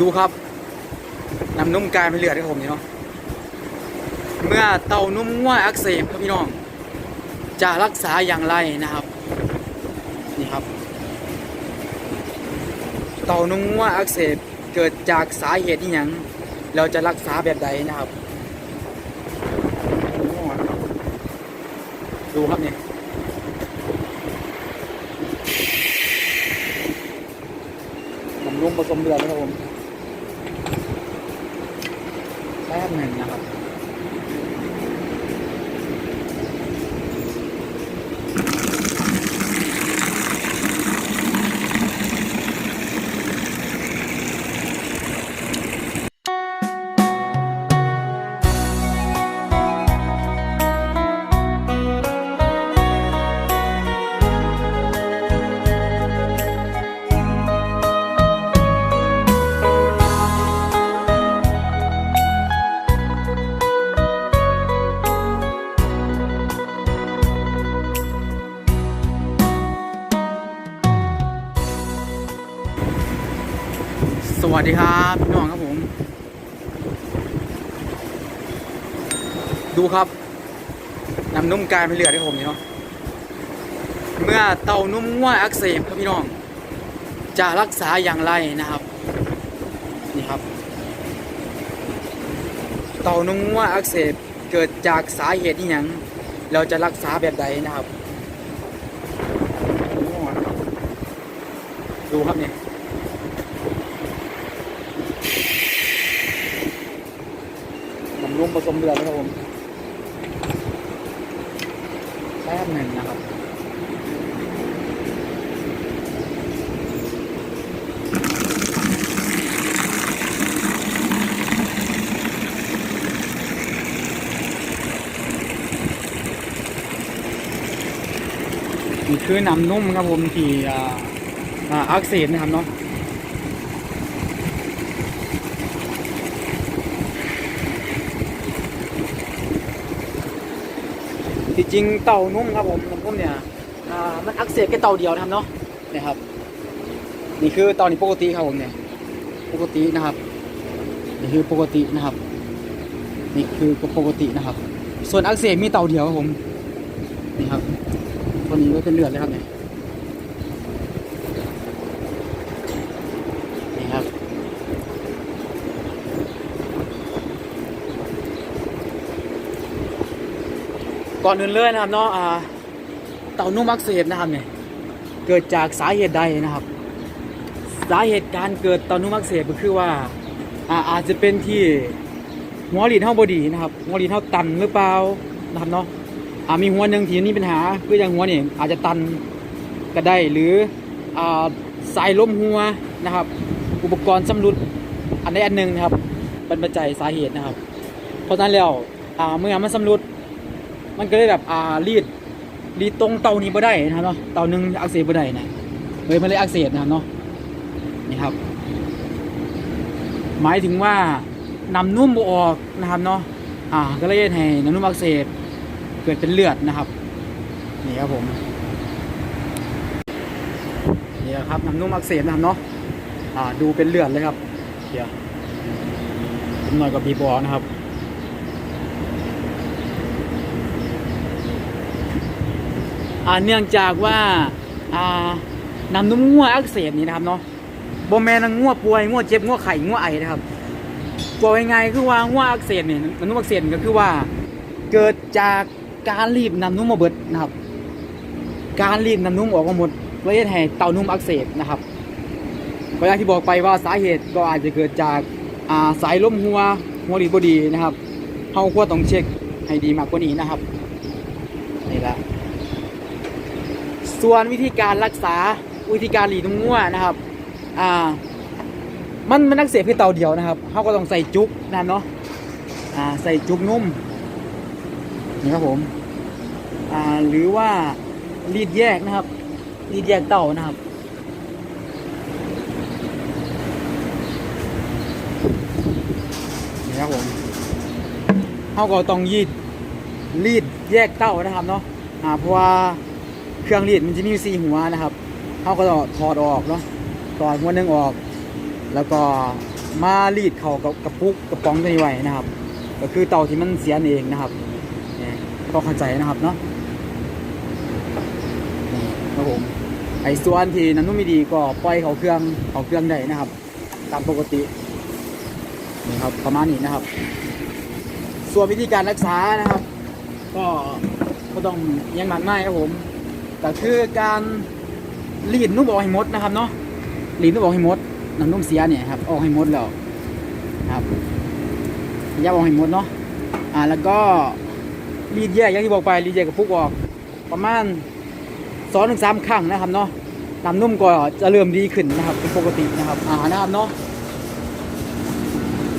ดูครับ น้ำนุ่มกลายเป็นเลือดครับผมนี่เนาะเมื่อเต้านุ่มง่วยอักเสบครับพี่น้อง จะรักษาอย่างไรนะครับ นี่ครับ เต้านมง่วยอักเสบเกิดจากสาเหตุที่ยังเราจะรักษาแบบใดนะครับ ดูครับนี่ผมรุมผสมเดือดนะครับผม แวัสดีครับพี่น้องครับผม ดูครับน้ำนุ่มกลายเป็นเหลือดครับผมนี่เนาะเมื่อเต้านมง่วยอักเสบครับพี่น้อง จะรักษาอย่างไรนะครับ นี่ครับ เต้านมง่วยอักเสบเกิดจากสาเหตุที่หยังเราจะรักษาแบบใดนะครับ ดูครับเนี่ย ผมรุมผสมเดือดนะครับผมแป๊บหนึ่งนะครับนี่คือน้ำนุ่มครับผมที่อ่าอักเสบนะครับเนาะ ที่จริงเต่านุ่มครับผมน้ำนุ่มเนี่ยมันอักเสบแค่เต่าเดียวนะครับเนาะนี่ครับ นี่คือเต่านี่ปกติครับผมเนี่ยปกตินะครับ นี่คือปกตินะครับ นี่คือปกตินะครับ ส่วนอักเสบมีเต่าเดียวครับผมนี่ครับตัวนี้ก็เป็นเลือดเลยครับเนี่ยนี่ครับ ก่อนอื่นเลยนะครับเนาะเต่านุ่มอักเสบนะครับเนี่ยเกิดจากสาเหตุใดนะครับ สาเหตุการเกิดเต่านุ่มอักเสบก็คือว่าอาอาจจะเป็นที่หัวหลีดเท่าบดีนะครับหัวหลีดเท่าตันหรือเปล่านะครับเนาะอามีหัวหนึ่งที่มีปัญหาคืออย่างหัวเนี่ยอาจจะตันก็ได้หรือาสายล้มหัวนะครับ อุปกรณ์สำรุดอันใดอันหนึ่งนะครับเป็นปัจจัยสาเหตุนะครับ เพราะฉะนั้นแล้วเมื่อมันสำรุด มันก็เลยแบบอ่ารีดรีดตรงเตานี้บ่ได้นะครับเนาะเตานึงอักเสบบ่ได้นะเลยมันเลยอักเสบนะครับเนาะนี่ครับ หมายถึงว่านำนุ่มบ่ออกนะครับเนาะอ่าก็เลยให้น้ำนุ่มอักเสบเกิดเป็นเลือดนะครับนี่ครับผมนี่ครับน้ำนุ่มอักเสบนะครับเนาะอ่าดูเป็นเลือดเลยครับเดี๋ยวผมหน่อยกับบีบอนะครับ อ่า เนื่องจากว่าอ่านำนุ่มงัวอักเสบนี่นะครับเนาะโบแมนงัวป่วยงัวเจ็บงัวไข่งัวไอนะครับบอกยังไงคือว่างัวอักเสบเนี่ยน้ำนุ่มอักเสบก็คือว่า เกิดจากการรีบนำนุ่มมาเบิดนะครับ การรีบนำนุ่มออกมาหมดเพื่อให้เต่านุ่มอักเสบนะครับก็อย่างที่บอกไปว่าสาเหตุก็อาจจะเกิดจากอ่าสายล้มหัวหัวหลีบดีนะครับเฮาควรต้องเช็คให้ดีมากกว่านี้นะครับนี่ละ ส่วนวิธีการรักษาวิธีการหลีนงัวนะครับอ่ามันมันนักเสียเพียงเตาเดียวนะครับเขาก็ต้องใส่จุกนั่นเนาะอ่าใส่จุกนุ่มนี่ครับผมอ่าหรือว่ารีดแยกนะครับ รีดแยกเต่านะครับนี่ครับผมเขาก็ต้องยีดรีดแยกเต้านะครับเนาะอ่าเพราะว่า เครื่องรีดมันจะมีอยู่สี่หัวนะครับเขาก็ถอดออกเนาะถอดหัวหนึ่งออก แล้วก็มารีดเข่ากับกระปุกกระป๋องตัวนี้ไว้นะครับ ก็คือเตาที่มันเสียเองนะครับนี่ก็เข้าใจนะครับเนาะนี่ครับผมไอ้ส่วนที่น้ำนุ่มไม่ดีก็ปล่อยเขาเครื่องเขาเครื่องได้นะครับ ตามปกตินี่ครับประมาณนี้นะครับ ส่วนวิธีการรักษานะครับ ก็ก็ต้องยังหนักไม่ครับผม ก็คือการรีดนุ่มออกให้หมดนะครับเนาะรีดนุ่มออกให้หมดน้ำนุ่มเสียเนี่ยครับออกให้หมดแล้วครับยับออกให้หมดเนาะอ่าแล้วก็รีดแยกอย่างที่บอกไปรีดแยกกับพุกออก ประมาณสองถึงสามครั้งนะครับเนาะน้ำนุ่มก็จะเริ่มดีขึ้นนะครับเป็นปกตินะครับอ่านะครับเนาะ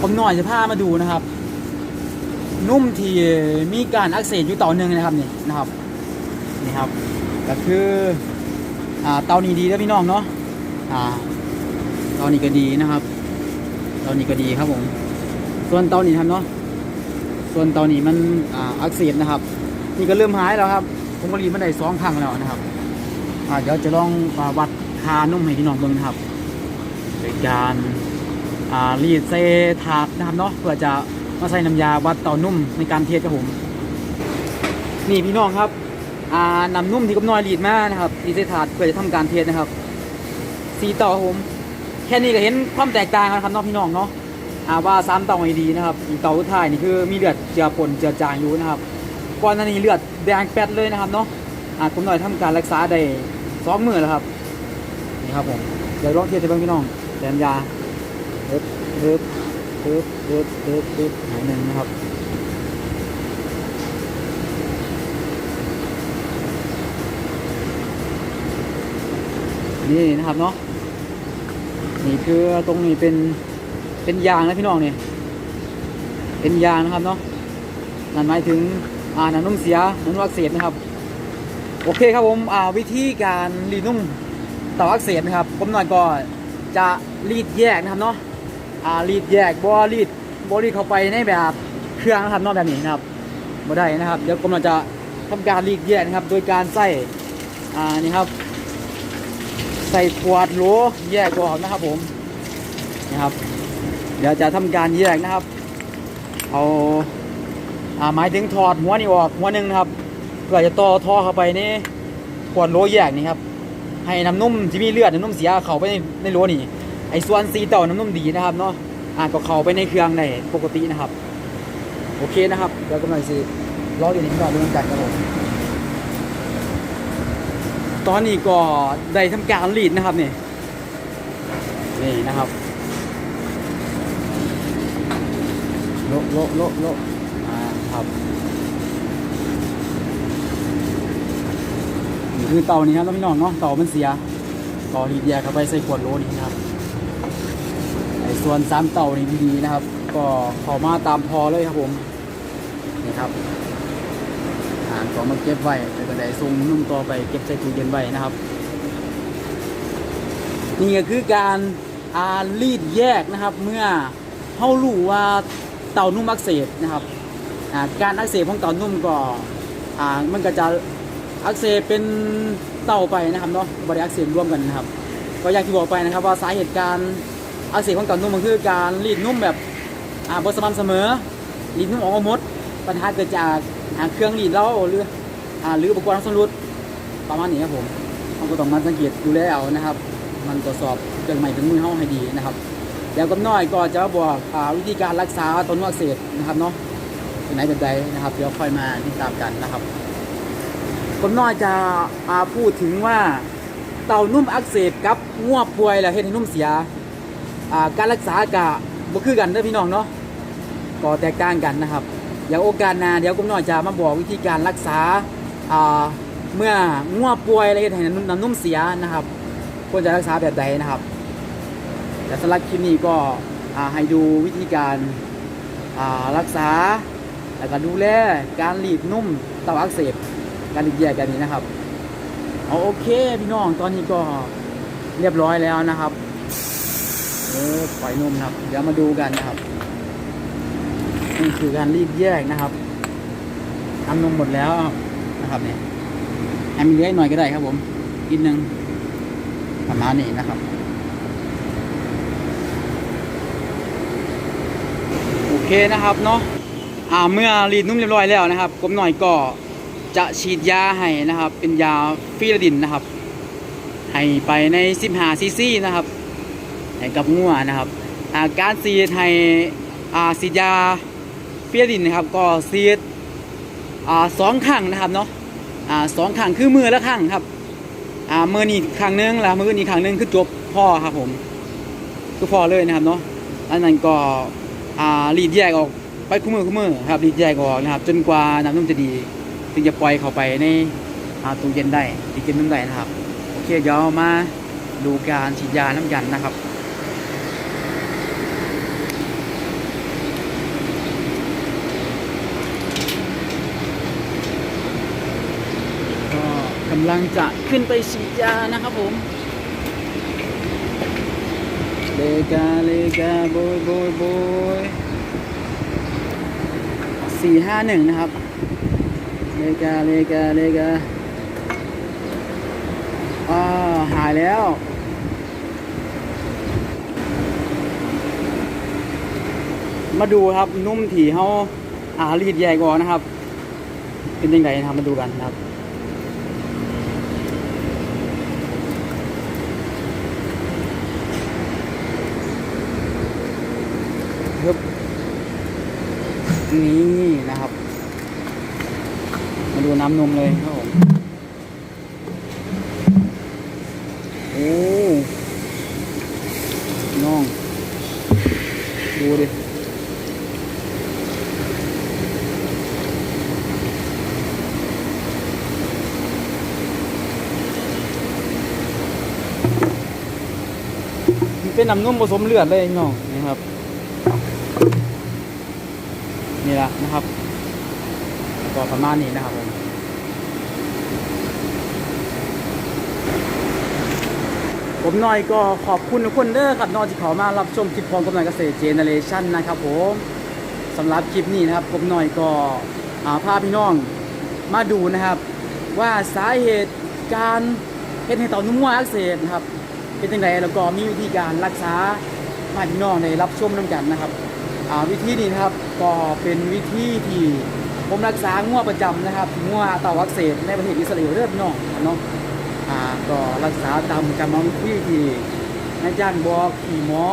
ผมหน่อยจะพามาดูนะครับ นุ่มที่มีการอักเสบอยู่ต่อเนื่องนะครับนี่นะครับนี่ครับ ก็คืออ่าเตานี้ดีแล้วพี่น้องเนาะอ่าเตานี้ก็ดีนะครับ เตานี้ก็ดีครับผม ส่วนเตานี้ครับเนาะส่วนเตานี้มันอ่าอักเสบนะครับ นี่ก็เริ่มหายแล้วครับผมก็รีดมาได้สองครั้งแล้วนะครับอ่าเดี๋ยวจะลองอวัดคานุ่มให้พี่น้องเบิ่งนะครับโดยการอ่ารีดเซถาดนะครับเนาะเพื่อจะมาใส่น้ำยาวัดเตานุ่มในการเทสครับผม นี่พี่น้องครับ อ่าน้ำนุ่มที่กำน้อยรีดมานะครับรีดใส่ถาดเพื่อจะทำการเทสนะครับสีต่าครับผมแค่นี้ก็เห็นความแตกต่างกันครับน้องพี่น้องเนาะอาว่าสามเต่าไม่ดีนะครับอีกเต่าสุดท้ายนี่คือมีเลือดเจือปนเจือจางอยู่นะครับก่อนหน้านี้เลือดแดงแป๊ดเลยนะครับเนาะอ่ากำน้อยทำการรักษาได้สองมือแล้วครับนี่ครับผมเดี๋ยวลองเทสให้เบิ่งพี่น้องแดนยาเอิบเอิบปึ๊บปึ๊บปึ๊บปึ๊บหายหนึ่งนะครับ นี่นะครับเนาะนี่คือตรงนี้เป็นเป็นยางนะพี่น้องเนี่ยเป็นยางนะครับเนาะนั่นหมายถึงอ่าน้ำนุ่มเสียน้ำนุ่มอักเสบนะครับ โอเคครับผมอ่าวิธีการรีนุ่มเต่าอักเสบนะครับผมหน่อยก็จะรีดแยกนะครับเนาะอ่ารีดแยกบ่รีดบ่รีดเข้าไปในแบบเครื่องนะครับนอกแบบนี้นะครับบ่ได้นะครับ เดี๋ยวผมเราจะทำการรีดแยกนะครับ โดยการใส่อ่านี่ครับ ส่ขวดโหลแยกออกนะครับผมนะครับ เดี๋ยวจะทำการแยกนะครับ เอาอาหมายถึงถอดหัวนี่ออกหัวหนึ่งนะครับเพื่อจะต่อท่อเข้าไปในขวดโหลแยกนี่ครับให้น้ำนุ่มที่มีเลือดน้ำนุ่มเสียเข้าไปในในโหลนี่ไอ้ส่วนสีเต่าน้ำนุ่มดีนะครับเนาะอ่าก็เข้าไปในเครื่องได้ปกตินะครับ โอเคนะครับเดี๋ยวกำลังสิรออยู่นที่นอนเรื่องกันครับผม ตอนนี้ก็ได้ทำการรีดนะครับนี่นี่นะครับโละโละโละโละอ่าครับนี่คือเตานี้ครับพี่น้องเนาะเตามันเสียก็รีดแยกเข้าไปใส่ขวดโหลนี่นะครับไอ้ส่วนสามเต่านี่ดีๆนะครับ ก็เข้ามาตามพอเลยครับผมนี่ครับ อ่านก็มาเก็บไว้แล้วก็ได้ส่งนุ่มต่อไปเก็บใส่ตู้เย็นไว้นะครับ นี่ก็คือการอารีดแยกนะครับ เมื่อเขารู้ว่าเต่านุ่มอักเสบนะครับการอักเสบของเต่านุ่มก็มันก็จะอักเสบเป็นเต่าไปนะครับเนาะบริอักเสบร่วมกันนะครับ ก็อย่างที่บอกไปนะครับว่าสาเหตุการอักเสบของเต่านุ่มมันคือการรีดนุ่มแบบอ่าบสม่ำเสมอรีดนุ่มออกมาหมดปัญหาเกิดจาก เครื่องรีดเราหรืออ่าหรืออุปกรณ์สำรุดประมาณนี้ครับผมเราก็ต้องมาสังเกตดูแลเอานะครับ มันตรวจสอบเครื่องใหม่เครื่องมือห้องให้ดีนะครับเดี๋ยวกับน้อยก็จะบอกวิธีการรักษาต้นอักเสบนะครับเนาะไหนเป็นใดนะครับเดี๋ยวค่อยมาติดตามกันนะครับผมน้อยจะอ่าพูดถึงว่าเต่านุ่มอักเสบกับง่วงป่วยแล้วเห็นให้นุ่มเสียการรักษากะบ่คือกันเด้อพี่น้องเนาะก็แตกต่างกันนะครับ เดี๋ยวโอกาสหน้าเดี๋ยวกุมน้อยจะมาบอกวิธีการรักษาเมื่อง่วป่วยอะไรเห็นให้น้ำนุ่มเสียนะครับควรจะรักษาแบบใดนะครับ แต่สำหรับคลิปนี้ก็ให้ดูวิธีการรักษาแล้วก็ดูแลการรีดนุ่มเต่าอักเสบการรีดแยกกันนี้นะครับเอาโอเคพี่น้องตอนนี้ก็เรียบร้อยแล้วนะครับเออปล่อยนมนะครับ เดี๋ยวมาดูกันนะครับ นี่คือการรีดแยกนะครับทำนมหมดแล้วนะครับเนี่ยให้มีเหลืออีกหน่อยก็ได้ครับผมอีกนึงประมาณนี้นะครับโอเคนะครับเนาะอ่าเมื่อรีดนุ่มเรียบร้อยแล้วนะครับกบหน่อยก็จะฉีดยาให้นะครับ เป็นยาฟีรดินนะครับ ให้ไปใน 15ซีซีนะครับให้กับงัวนะครับอาการฉีดให้อ่าฉีดยา เฟีรดินนะครับก็ฉีดอ่าสองครั้งนะครับเนาะอ่าสองครั้งคือมือละครั้งครับอ่ามือนี้ครั้งหนึงแล้วมือนี้ครั้งหนึงคือจบพ่อครับผมคือพ่อเลยนะครับเนาะอันนั้นก็อ่ารีดแยกออกไปคู่มือคู่มือครับรีดแยกออกนะครับ จนกว่าน้ำนมจะดีถึงจะปล่อยเข้าไปในอ่าตู้เย็นได้ที่เก็บน้ำได้นะครับโอเคเดี๋ยวมาดูการฉีดยาน้ำยันนะครับ ก็กำลังจะขึ้นไปฉีดยานะครับผมเลกาเลกาโบยโบยโบยสี่ห้าหนึ่งนะครับเลกาเลกาเลกาอ่าหายแล้วมาดูครับนุ่มถี่เขาอารีดใหญ่ก่อนนะครับ เป็นยังไงนะครับมาดูกันนะครับ ครับนี่นะครับ มาดูน้ำนมเลยครับผมโอ้น้อง ดูดิเป็นน้ำนมผสมเลือดเลยน้องนะครับ นี่แหละนะครับก็ประมาณนี้นะครับผมผมหน่อยก็ขอบคุณทุกคนเด้อครับนอกที่เขามารับชมคลิปของกำลังเกษตรเจเนเรชันนะครับผมสำหรับคลิปนี้นะครับผมหน่อยก็อ่าพาพี่น้องมาดูนะครับ ว่าสาเหตุการเฮ็ดให้เต่านุ่มวัวอักเสบนะครับเป็นยังไงแล้วก็มีวิธีการรักษามาพี่น้องได้รับชมน้ำกันนะครับ วิธีนี้นะครับก็เป็นวิธีที่ผมรักษาง่วประจำนะครับง่วเต่าอักเสบในประเทศอิสราเอลเริ่มน้องเนาะอ่าก็รักษาตามกรรมวิธีที่อาจารย์บอกที่หมอ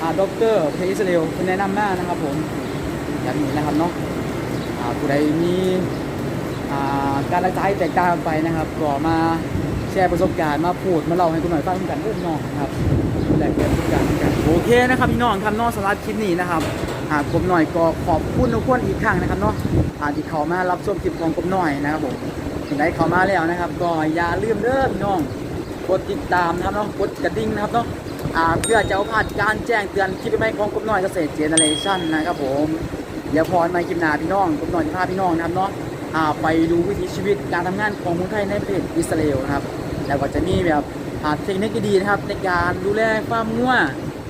อ่าด็อกเตอร์ประเทศอิสราเอลคนแนะนำมากนะครับผมอย่างนี้นะครับเนาะอ่าผู้ใดมีอ่าการรักษาแตกต่างไปนะครับก็มาแชร์ประสบการณ์มาพูดมาเล่าให้คุณหน่อยฟังกันเรื่องน้องนะครับ แลกเปลี่ยนประสบการณ์กันโอเคนะครับพี่น้องครับเนอกสำหรับคลิปนี้นะครับหากผมหน่อยก็ขอบคุณทุกคนอีกครั้งนะครับเนาะอาที่เขามารับชมคลิปของผมหน่อยนะครับผมถึงได้เขามาแล้วนะครับ ก็อย่าลืมเด้อพี่น้องกดติดตามนะครับเนาะกดกระดิ่งนะครับเนาะอ่าเพื่อจะเอาผ่านการแจ้งเตือนคลิปใหม่ของผมน่อยเกษตรเจเนเรชั่นนะครับผมเดี๋ยวพรมาคลิปหน้าพี่น้องผมน่อยจะพาพี่น้องนะครับเนาะอ่าไปดูวิถีชีวิตการทำงานของคนไทยในประเทศอิสราเอลนะครับแล้วก็จะมีแบบ เทคนิคดีๆนะครับ ในการดูแลฟาร์มงัว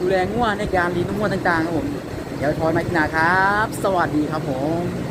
ดูแลงัวในการเลี้ยงงัวต่างๆครับผม เดี๋ยวทอยมาอีกนะครับ สวัสดีครับผม